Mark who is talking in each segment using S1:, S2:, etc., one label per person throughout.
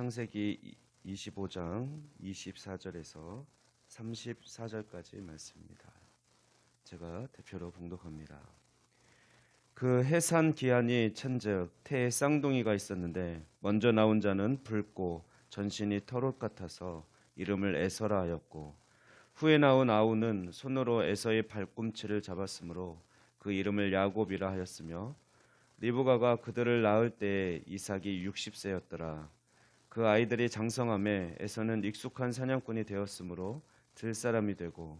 S1: 창세기 25장 24절에서 34절까지 말씀입니다. 제가 대표로 봉독합니다. 그 해산 기한이 천즉 태에 쌍둥이가 있었는데 먼저 나온 자는 붉고 전신이 털옷 같아서 이름을 에서라 하였고 후에 나온 아우는 손으로 에서의 발꿈치를 잡았으므로 그 이름을 야곱이라 하였으며 리브가가 그들을 낳을 때에 이삭이 60세였더라. 그 아이들이 장성함에 에서는 익숙한 사냥꾼이 되었으므로 들 사람이 되고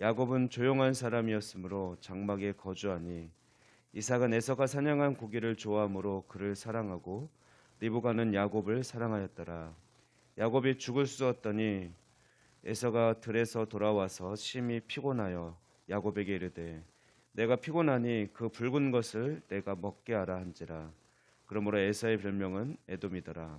S1: 야곱은 조용한 사람이었으므로 장막에 거주하니 이삭은 에서가 사냥한 고기를 좋아하므로 그를 사랑하고 리브가는 야곱을 사랑하였더라. 야곱이 죽을 쑤었더니 에서가 들에서 돌아와서 심히 피곤하여 야곱에게 이르되 내가 피곤하니 그 붉은 것을 내가 먹게 하라 한지라. 그러므로 에서의 별명은 에돔이더라.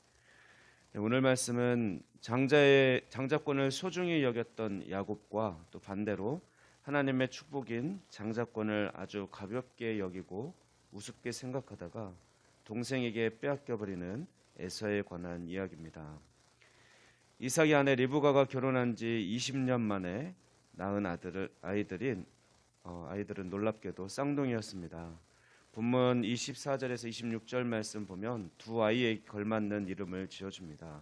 S1: 네, 오늘 말씀은 장자의 장자권을 소중히 여겼던 야곱과 또 반대로 하나님의 축복인 장자권을 아주 가볍게 여기고 우습게 생각하다가 동생에게 빼앗겨 버리는 에서에 관한 이야기입니다. 이삭의 아내 리브가가 결혼한 지 20년 만에 낳은 아들 아이들인 어, 아이들은 놀랍게도 쌍둥이였습니다. 본문 24절에서 26절 말씀 보면 두 아이에 걸맞는 이름을 지어줍니다.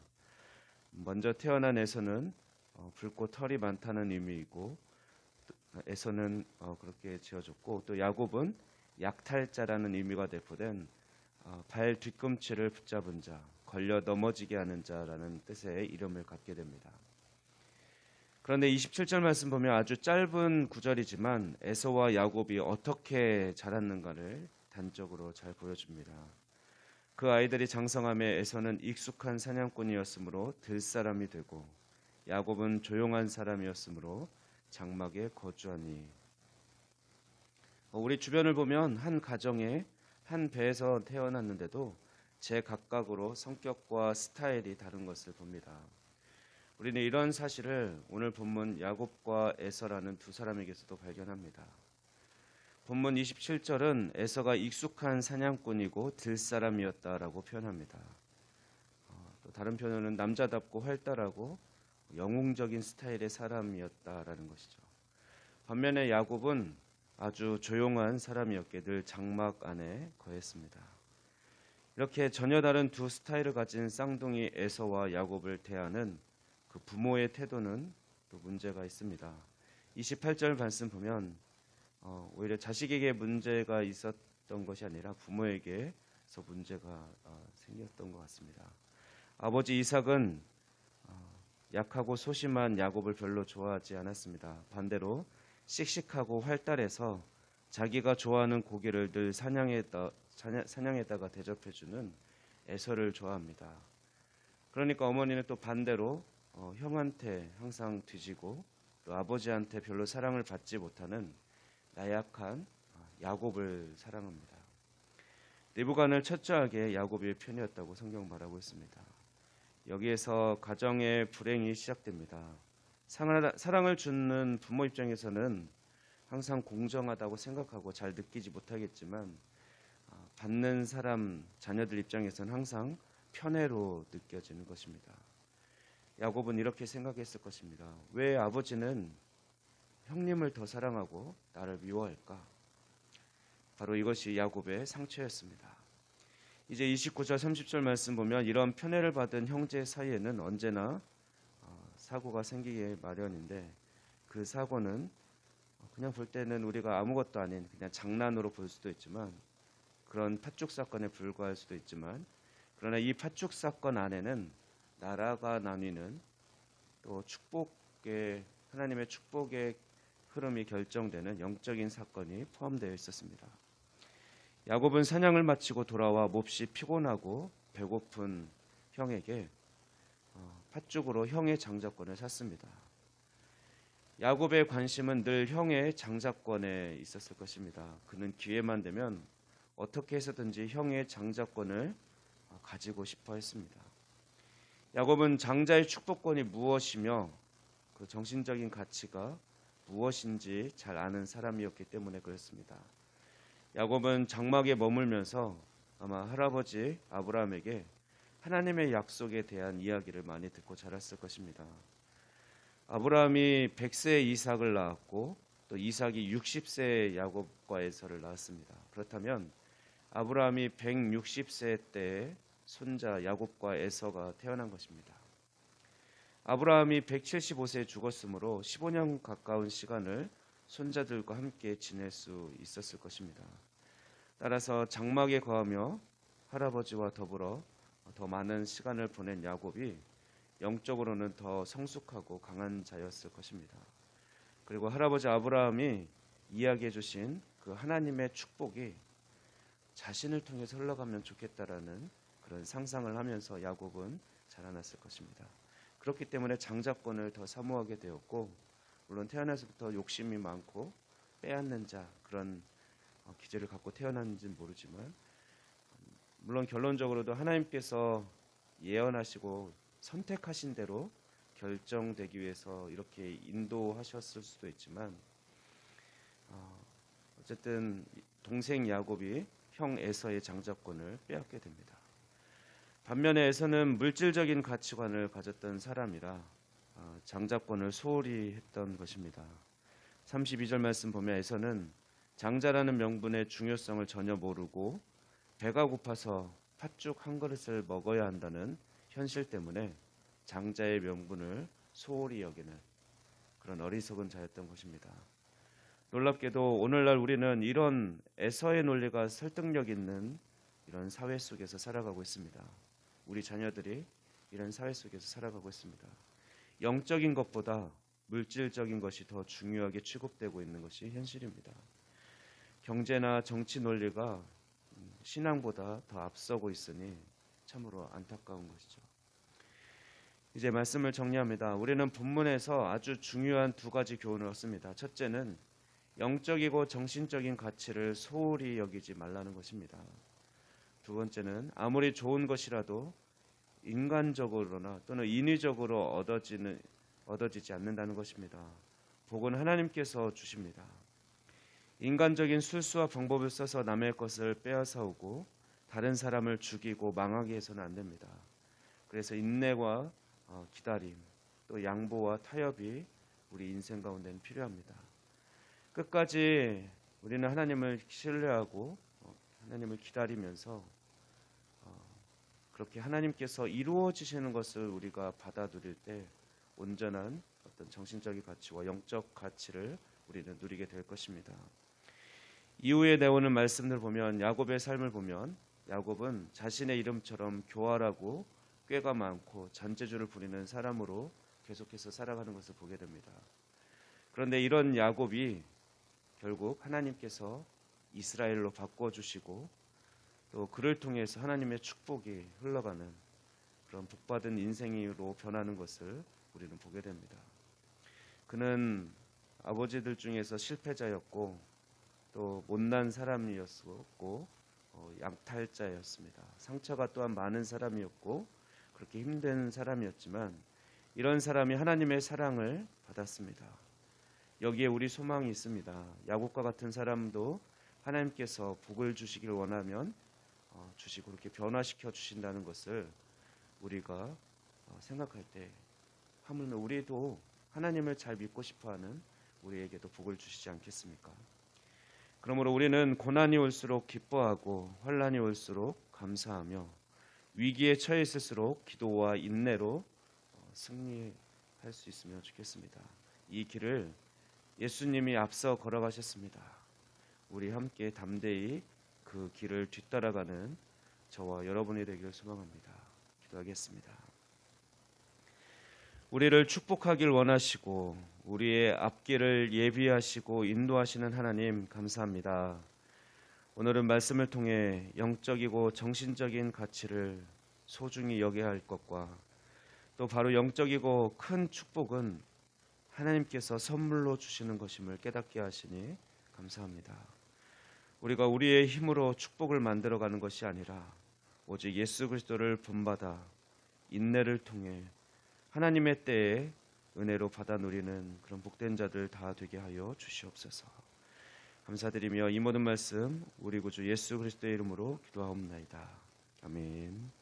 S1: 먼저 태어난 에서는 어, 붉고 털이 많다는 의미이고 에서는 어, 그렇게 지어줬고 또 야곱은 약탈자라는 의미가 대표된 어, 발 뒤꿈치를 붙잡은 자, 걸려 넘어지게 하는 자라는 뜻의 이름을 갖게 됩니다. 그런데 27절 말씀 보면 아주 짧은 구절이지만 에서와 야곱이 어떻게 자랐는가를 단적으로 잘 보여줍니다. 그 아이들이 장성함에 에서는 익숙한 사냥꾼이었으므로 들 사람이 되고 야곱은 조용한 사람이었으므로 장막에 거주하니 우리 주변을 보면 한 가정에 한 배에서 태어났는데도 제 각각으로 성격과 스타일이 다른 것을 봅니다. 우리는 이런 사실을 오늘 본문 야곱과 에서라는 두 사람에게서도 발견합니다. 본문 27절은 에서가 익숙한 사냥꾼이고 들사람이었다라고 표현합니다. 어, 또 다른 표현은 남자답고 활달하고 영웅적인 스타일의 사람이었다라는 것이죠. 반면에 야곱은 아주 조용한 사람이었기에 늘 장막 안에 거했습니다. 이렇게 전혀 다른 두 스타일을 가진 쌍둥이 에서와 야곱을 대하는 그 부모의 태도는 또 문제가 있습니다. 28절 말씀 보면 어, 오히려 자식에게 문제가 있었던 것이 아니라 부모에게서 문제가 어, 생겼던 것 같습니다. 아버지 이삭은 어, 약하고 소심한 야곱을 별로 좋아하지 않았습니다. 반대로 씩씩하고 활달해서 자기가 좋아하는 고기를 늘 사냥에다, 사냥에다가 대접해주는 에서를 좋아합니다. 그러니까 어머니는 또 반대로 어, 형한테 항상 뒤지고 또 아버지한테 별로 사랑을 받지 못하는 나약한 어, 야곱을 사랑합니다. 리브간을 철저하게 야곱의 편이었다고 성경 말하고 있습니다. 여기에서 가정의 불행이 시작됩니다. 사랑을 주는 부모 입장에서는 항상 공정하다고 생각하고 잘 느끼지 못하겠지만 어, 받는 사람 자녀들 입장에서는 항상 편애로 느껴지는 것입니다. 야곱은 이렇게 생각했을 것입니다. 왜 아버지는 형님을 더 사랑하고 나를 미워할까? 바로 이것이 야곱의 상처였습니다. 이제 29절 30절 말씀 보면 이런 편애를 받은 형제 사이에는 언제나 어, 사고가 생기게 마련인데 그 사고는 그냥 볼 때는 우리가 아무것도 아닌 그냥 장난으로 볼 수도 있지만 그런 팥죽 사건에 불과할 수도 있지만 그러나 이 팥죽 사건 안에는 나라가 나뉘는 또 축복의 하나님의 축복의 흐름이 결정되는 영적인 사건이 포함되어 있었습니다. 야곱은 사냥을 마치고 돌아와 몹시 피곤하고 배고픈 형에게 어, 팥죽으로 형의 장자권을 샀습니다. 야곱의 관심은 늘 형의 장자권에 있었을 것입니다. 그는 기회만 되면 어떻게 해서든지 형의 장자권을 어, 가지고 싶어 했습니다. 야곱은 장자의 축복권이 무엇이며 그 정신적인 가치가 무엇인지 잘 아는 사람이었기 때문에 그렇습니다. 야곱은 장막에 머물면서 아마 할아버지 아브라함에게 하나님의 약속에 대한 이야기를 많이 듣고 자랐을 것입니다. 아브라함이 100세에 이삭을 낳았고 또 이삭이 60세에 야곱과 에서를 낳았습니다. 그렇다면 아브라함이 160세 때에 손자 야곱과 에서가 태어난 것입니다. 아브라함이 175세에 죽었으므로 15년 가까운 시간을 손자들과 함께 지낼 수 있었을 것입니다. 따라서 장막에 거하며 할아버지와 더불어 더 많은 시간을 보낸 야곱이 영적으로는 더 성숙하고 강한 자였을 것입니다. 그리고 할아버지 아브라함이 이야기해 주신 그 하나님의 축복이 자신을 통해서 흘러가면 좋겠다라는 그런 상상을 하면서 야곱은 자라났을 것입니다. 그렇기 때문에 장자권을 더 사모하게 되었고 물론 태어나서부터 욕심이 많고 빼앗는 자 그런 어, 기질을 갖고 태어났는지는 모르지만 물론 결론적으로도 하나님께서 예언하시고 선택하신 대로 결정되기 위해서 이렇게 인도하셨을 수도 있지만 어, 어쨌든 동생 야곱이 형 에서의 장자권을 빼앗게 됩니다. 반면에 에서는 물질적인 가치관을 가졌던 사람이라 어, 장자권을 소홀히 했던 것입니다. 32절 말씀 보면 에서는 장자라는 명분의 중요성을 전혀 모르고 배가 고파서 팥죽 한 그릇을 먹어야 한다는 현실 때문에 장자의 명분을 소홀히 여기는 그런 어리석은 자였던 것입니다. 놀랍게도 오늘날 우리는 이런 에서의 논리가 설득력 있는 이런 사회 속에서 살아가고 있습니다. 우리 자녀들이 이런 사회 속에서 살아가고 있습니다. 영적인 것보다 물질적인 것이 더 중요하게 취급되고 있는 것이 현실입니다. 경제나 정치 논리가 신앙보다 더 앞서고 있으니 참으로 안타까운 것이죠. 이제 말씀을 정리합니다. 우리는 본문에서 아주 중요한 두 가지 교훈을 얻습니다. 첫째는 영적이고 정신적인 가치를 소홀히 여기지 말라는 것입니다. 두 번째는 아무리 좋은 것이라도 인간적으로나 또는 인위적으로 얻어지는 얻어지지 않는다는 것입니다. 복은 하나님께서 주십니다. 인간적인 술수와 방법을 써서 남의 것을 빼앗아 오고 다른 사람을 죽이고 망하게 해서는 안 됩니다. 그래서 인내와 어, 기다림, 또 양보와 타협이 우리 인생 가운데는 필요합니다. 끝까지 우리는 하나님을 신뢰하고 어, 하나님을 기다리면서 어, 그렇게 하나님께서 이루어 지시는 것을 우리가 받아들일 때 온전한 어떤 정신적인 가치와 영적 가치를 우리는 누리게 될 것입니다. 이후에 나오는 말씀들 보면 야곱의 삶을 보면 야곱은 자신의 이름처럼 교활하고 꾀가 많고 잔재주를 부리는 사람으로 계속해서 살아가는 것을 보게 됩니다. 그런데 이런 야곱이 결국 하나님께서 이스라엘로 바꿔 주시고 또 그를 통해서 하나님의 축복이 흘러가는 그런 복받은 인생으로 변하는 것을 우리는 보게 됩니다. 그는 아버지들 중에서 실패자였고 또 못난 사람이었고 어, 양탈자였습니다. 상처가 또한 많은 사람이었고 그렇게 힘든 사람이었지만 이런 사람이 하나님의 사랑을 받았습니다. 여기에 우리 소망이 있습니다. 야곱과 같은 사람도 하나님께서 복을 주시길 원하면 어, 주시고 그렇게 변화시켜 주신다는 것을 우리가 어, 생각할 때 하물며 우리도 하나님을 잘 믿고 싶어하는 우리에게도 복을 주시지 않겠습니까? 그러므로 우리는 고난이 올수록 기뻐하고 환란이 올수록 감사하며 위기에 처해 있을수록 기도와 인내로 어, 승리할 수 있으면 좋겠습니다. 이 길을 예수님이 앞서 걸어가셨습니다. 우리 함께 담대히 그 길을 뒤따라가는 저와 여러분이 되기를 소망합니다. 기도하겠습니다. 우리를 축복하길 원하시고 우리의 앞길을 예비하시고 인도하시는 하나님 감사합니다. 오늘은 말씀을 통해 영적이고 정신적인 가치를 소중히 여겨야 할 것과 또 바로 영적이고 큰 축복은 하나님께서 선물로 주시는 것임을 깨닫게 하시니 감사합니다. 우리가 우리의 힘으로 축복을 만들어가는 것이 아니라 오직 예수 그리스도를 본받아 인내를 통해 하나님의 때에 은혜로 받아 누리는 그런 복된 자들 다 되게 하여 주시옵소서. 감사드리며 이 모든 말씀 우리 구주 예수 그리스도의 이름으로 기도하옵나이다. 아멘.